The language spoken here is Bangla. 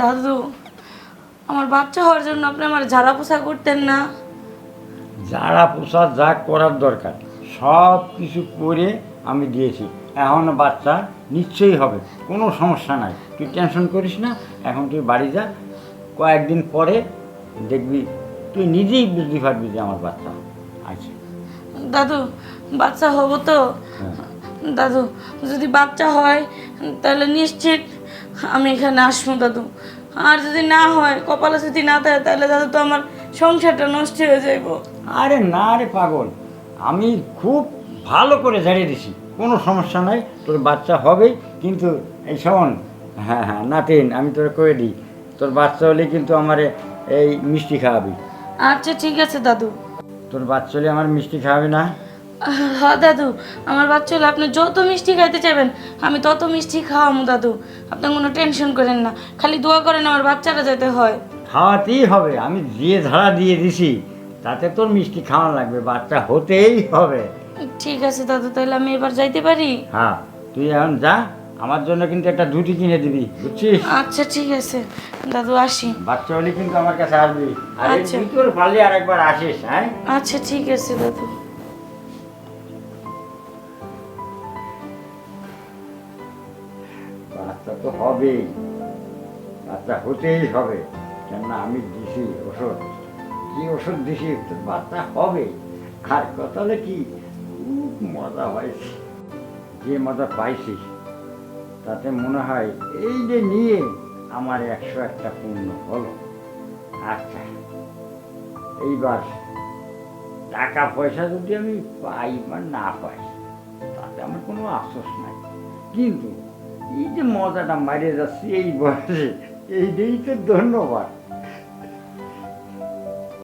দাদু আমার বাচ্চা হওয়ার জন্য আপনি আমার ঝাড়া পোছা করতেন না। যারা পোষা যা করার দরকার সব কিছু করে আমি দিয়েছি। এখন বাচ্চা নিশ্চয়ই হবে কোনো সমস্যা নাই। তুই টেনশন করিস না এখন তুই বাড়ি যা কয়েকদিন পরে দেখবি তুই নিজেই বুঝতে পারবি যে আমার বাচ্চা আছে। দাদু বাচ্চা হব তো? হ্যাঁ। দাদু যদি বাচ্চা হয় তাহলে নিশ্চিত আমি এখানে আসব দাদু। আর যদি না হয় কপালে যদি না থাকে তাহলে দাদু তো আমার সংসারটা নষ্ট হয়ে যাইব। আরে না রে পাগল আমি খুব ভালো করে ঝাড়িয়ে দিছি। কোনো সমস্যা নাই তোর বাচ্চা হবেই কিন্তু এই শোন হ্যাঁ হ্যাঁ নাতিন আমি তোর করে দিই তোর বাচ্চা হলে কিন্তু আমারে এই মিষ্টি খাওয়াবি। আচ্ছা ঠিক আছে দাদু। তোর বাচ্চা হলে আমার মিষ্টি খাওয়াবি না? হ্যাঁ দাদু। আমার বাচ্চা হলে আপনি যত মিষ্টি খাইতে চাইবেন আমি তত মিষ্টি খাওয়ামু দাদু। আপনি কোনো টেনশন করেন না খালি দোয়া করেন আমার বাচ্চাটা যেতে হয়। খাওয়াতেই হবে আমি যে ধারা দিয়ে দিছি তাতে তোর মিষ্টি খাওয়া লাগবে বাচ্চা হতেই হবে। ঠিক আছে দাদু তাহলে আমি এবার যাইতে পারি? হ্যাঁ তুই এখন যা আমার জন্য কিন্তু একটা দুটি কিনে দিবি বুঝছিস? আচ্ছা ঠিক আছে। দাদু আসি। বাচ্চা হলে কিন্তু আমার কাছে আসবি। আর আচ্ছা। তুই তোর পারলে আর একবার আসিস হ্যাঁ? আচ্ছা ঠিক আছে দাদু। বাচ্চা তো হবেই। বাচ্চা হতেই হবে। কেননা আমি দিছি ওষুধ। কি ওষুধ দিছি? বাচ্চা হবে। আর কথা কি, খুব মজা হয়েছে। যে মজা পাইছি, তাতে মনে হয় এই যে নিয়ে আমার একশো একটা পূর্ণ হলো। আচ্ছা এইবার টাকা পয়সা যদি আমি পাই বা না পাই, তাতে আমার কোনো আফসোস নাই। কিন্তু এই যে মজাটা মারিয়ে যাচ্ছি এই বয়সে। এইটাই তো ধন্যবাদ।